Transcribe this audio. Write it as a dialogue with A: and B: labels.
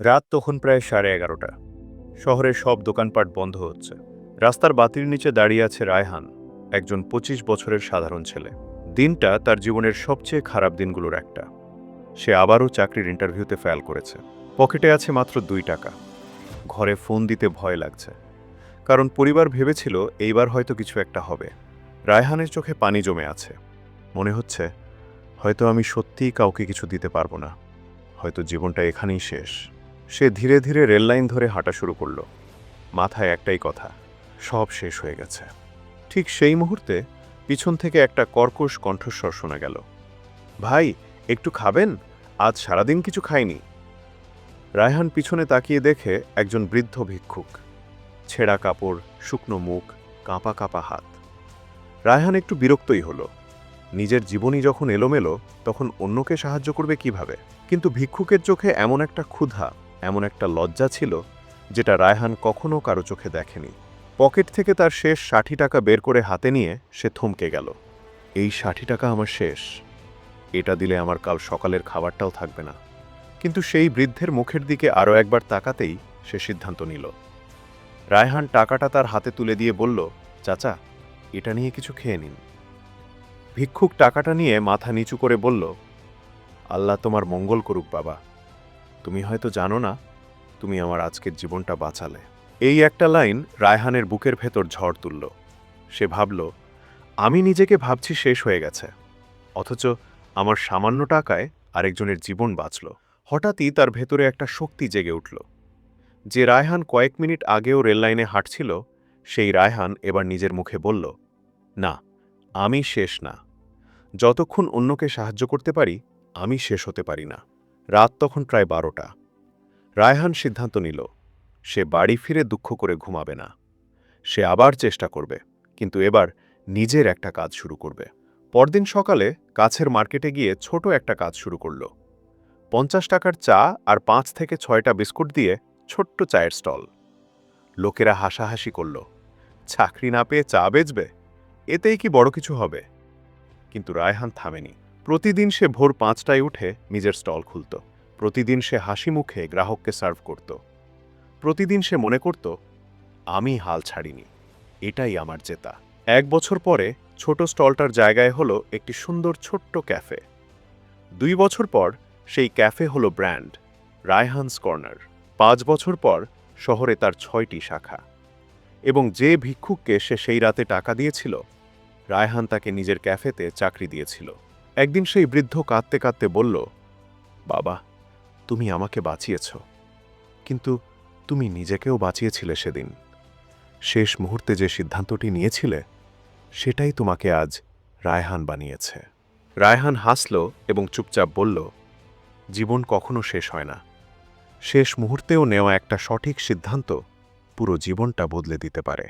A: রাত তখন প্রায় সাড়ে এগারোটা। শহরের সব দোকানপাট বন্ধ হচ্ছে। রাস্তার বাতির নিচে দাঁড়িয়ে আছে রায়হান, একজন পঁচিশ বছরের সাধারণ ছেলে। দিনটা তার জীবনের সবচেয়ে খারাপ দিনগুলোর একটা। সে আবারও চাকরির ইন্টারভিউতে ফেল করেছে। পকেটে আছে মাত্র দুই টাকা। ঘরে ফোন দিতে ভয় লাগছে। কারণ পরিবার ভেবেছিল এইবার হয়তো কিছু একটা হবে। রায়হানের চোখে পানি জমে আছে। মনে হচ্ছে, হয়তো আমি সত্যিই কাউকে কিছু দিতে পারব না। হয়তো জীবনটা এখানেই শেষ। সে ধীরে ধীরে রেললাইন ধরে হাঁটা শুরু করল। মাথায় একটাই কথা, সব শেষ হয়ে গেছে। ঠিক সেই মুহূর্তে পিছন থেকে একটা কর্কশ কণ্ঠস্বর শোনা গেল। ভাই, একটু খাবেন? আজ সারাদিন কিছু খাইনি। রায়হান পিছনে তাকিয়ে দেখে একজন বৃদ্ধ ভিক্ষুক। ছেঁড়া কাপড়, শুকনো মুখ, কাঁপা কাঁপা হাত। রায়হান একটু বিরক্তই হলো। নিজের জীবনই যখন এলোমেলো, তখন অন্যকে সাহায্য করবে কীভাবে? কিন্তু ভিক্ষুকের চোখে এমন একটা ক্ষুধা এমন একটা লজ্জা ছিল যেটা রায়হান কখনো কারও চোখে দেখেনি। পকেট থেকে তার শেষ ষাট টাকা বের করে হাতে নিয়ে সে থমকে গেল। এই ষাট টাকা আমার শেষ। এটা দিলে আমার কাল সকালের খাবারটাও থাকবে না। কিন্তু সেই বৃদ্ধের মুখের দিকে আরও একবার তাকাতেই সে সিদ্ধান্ত নিল। রায়হান টাকাটা তার হাতে তুলে দিয়ে বলল, চাচা, এটা নিয়ে কিছু খেয়ে নিন। ভিক্ষুক টাকাটা নিয়ে মাথা নিচু করে বলল, আল্লাহ তোমার মঙ্গল করুক বাবা। তুমি হয়তো জানো না, তুমি আমার আজকের জীবনটা বাঁচালে। এই একটা লাইন রায়হানের বুকের ভেতর ঝড় তুলল। সে ভাবল, আমি নিজেকে ভাবছি শেষ হয়ে গেছে। অথচ আমার সামান্য টাকায় আরেকজনের জীবন বাঁচল। হঠাৎই তার ভেতরে একটা শক্তি জেগে উঠল। যে রায়হান কয়েক মিনিট আগেও রেললাইনে হাঁটছিল, সেই রায়হান এবার নিজের মুখে বলল, না, আমি শেষ না। যতক্ষণ অন্যকে সাহায্য করতে পারি, আমি শেষ হতে পারি না। রাত তখন প্রায় বারোটা। রায়হান সিদ্ধান্ত নিল, সে বাড়ি ফিরে দুঃখ করে ঘুমাবে না। সে আবার চেষ্টা করবে, কিন্তু এবার নিজের একটা কাজ শুরু করবে। পরদিন সকালে কাছের মার্কেটে গিয়ে ছোট একটা কাজ শুরু করল। পঞ্চাশ টাকার চা আর পাঁচ থেকে ছয়টা বিস্কুট দিয়ে ছোট্ট চায়ের স্টল। লোকেরা হাসাহাসি করল, চাকরি না পেয়ে চা বেচবে? এতেই কি বড় কিছু হবে? কিন্তু রায়হান থামেনি। প্রতিদিন সে ভোর পাঁচটায় উঠে নিজের স্টল খুলত। প্রতিদিন সে হাসি মুখে গ্রাহককে সার্ভ করত। প্রতিদিন সে মনে করত, আমি হাল ছাড়িনি। এটাই আমার জেতা। এক বছর পরে ছোট স্টলটার জায়গায় হলো একটি সুন্দর ছোট্ট ক্যাফে। দুই বছর পর সেই ক্যাফে হলো ব্র্যান্ড, রায়হানস কর্নার। পাঁচ বছর পর শহরে তার ছয়টি শাখা। এবং যে ভিক্ষুককে সে সেই রাতে টাকা দিয়েছিল, রায়হান তাকে নিজের ক্যাফেতে চাকরি দিয়েছিল। একদিন সেই বৃদ্ধ কাঁদতে কাঁদতে বলল, বাবা, তুমি আমাকে বাঁচিয়েছ। কিন্তু তুমি নিজেকেও বাঁচিয়েছিলে সেদিন। শেষ মুহূর্তে যে সিদ্ধান্তটি নিয়েছিলে, সেটাই তোমাকে আজ রায়হান বানিয়েছে। রায়হান হাসল এবং চুপচাপ বলল, জীবন কখনো শেষ হয় না। শেষ মুহূর্তেও নেওয়া একটা সঠিক সিদ্ধান্ত পুরো জীবনটা বদলে দিতে পারে।